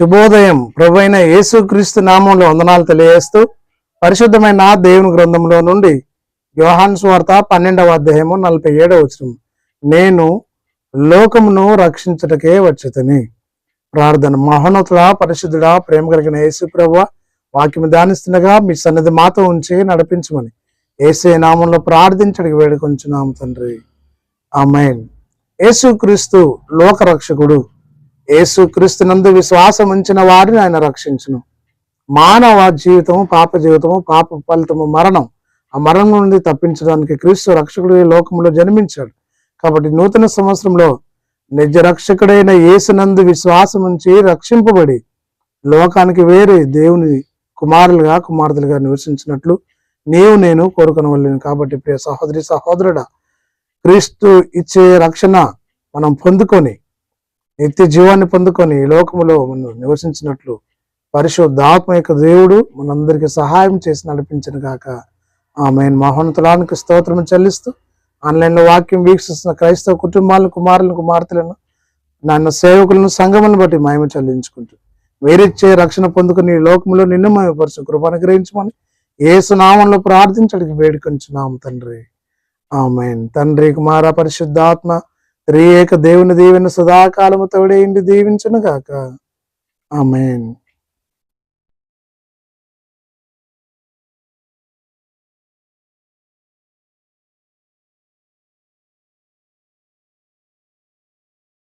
శుభోదయం. ప్రభు అయిన యేసుక్రీస్తు నామంలో వందనాలు తెలియజేస్తూ పరిశుద్ధమైన దేవుని గ్రంథంలో నుండి యోహాన్ స్వార్త పన్నెండవ అధ్యాయము నలభై ఏడవ వచనం. నేను లోకమును రక్షించుటకే వచ్చుతని. ప్రార్థన మహోన్నతుడా పరిశుద్ధుడా ప్రేమ కలిగిన యేసు ప్రభు వాక్యం ధ్యానిస్తుండగా మీ సన్నిధి మాతో ఉంచి నడిపించమని ఏసే నామంలో ప్రార్థించడానికి వేడుకొంచున్నాము తండ్రి. ఆమెన్. యేసుక్రీస్తు లోకరక్షకుడు. ఏసు యేసుక్రీస్తునందు విశ్వాసం ఉంచిన వారిని ఆయన రక్షించును. మానవ జీవితము పాప జీవితము పాప ఫలితము మరణం. ఆ మరణం నుండి తప్పించడానికి క్రీస్తు రక్షకుడు ఈ లోకంలో జన్మించాడు. కాబట్టి నూతన సంవత్సరంలో నిజ రక్షకుడైన యేసునందు విశ్వాసం ఉంచి రక్షింపబడి లోకానికి వేరే దేవుని కుమారులుగా కుమార్తెలుగా నివసించినట్లు నీవు నేను కోరుకొనవలేను. కాబట్టి ప్రియ సహోదరి సహోదరుడా క్రీస్తు ఇచ్చే రక్షణ మనం పొందుకొని నిత్య జీవాన్ని పొందుకొని ఈ లోకములో మనం నివసించినట్లు పరిశుద్ధాత్మ యొక్క దేవుడు మనందరికీ సహాయం చేసి నడిపించను కాక ఆమె మహోన్నతులానికి స్తోత్రం చెల్లిస్తూ ఆన్లైన్లో వాక్యం వీక్షిస్తున్న క్రైస్తవ కుటుంబాలను కుమారులను కుమార్తెలను నన్ను సేవకులను సంఘములను బట్టి మేము చెల్లించుకుంటూ వేరిచ్చే రక్షణ పొందుకుని లోకంలో నిన్ను మహిమపరచు కృపను గ్రహించమని ఏసునామంలో ప్రార్థించడానికి వేడుకొంచున్నాము తండ్రి. ఆమెన్. తండ్రి కుమార పరిశుద్ధాత్మ త్రియేక దేవుని దీవెన సదాకాలము తోడేయండి దీవించును గాక ఆమెన్.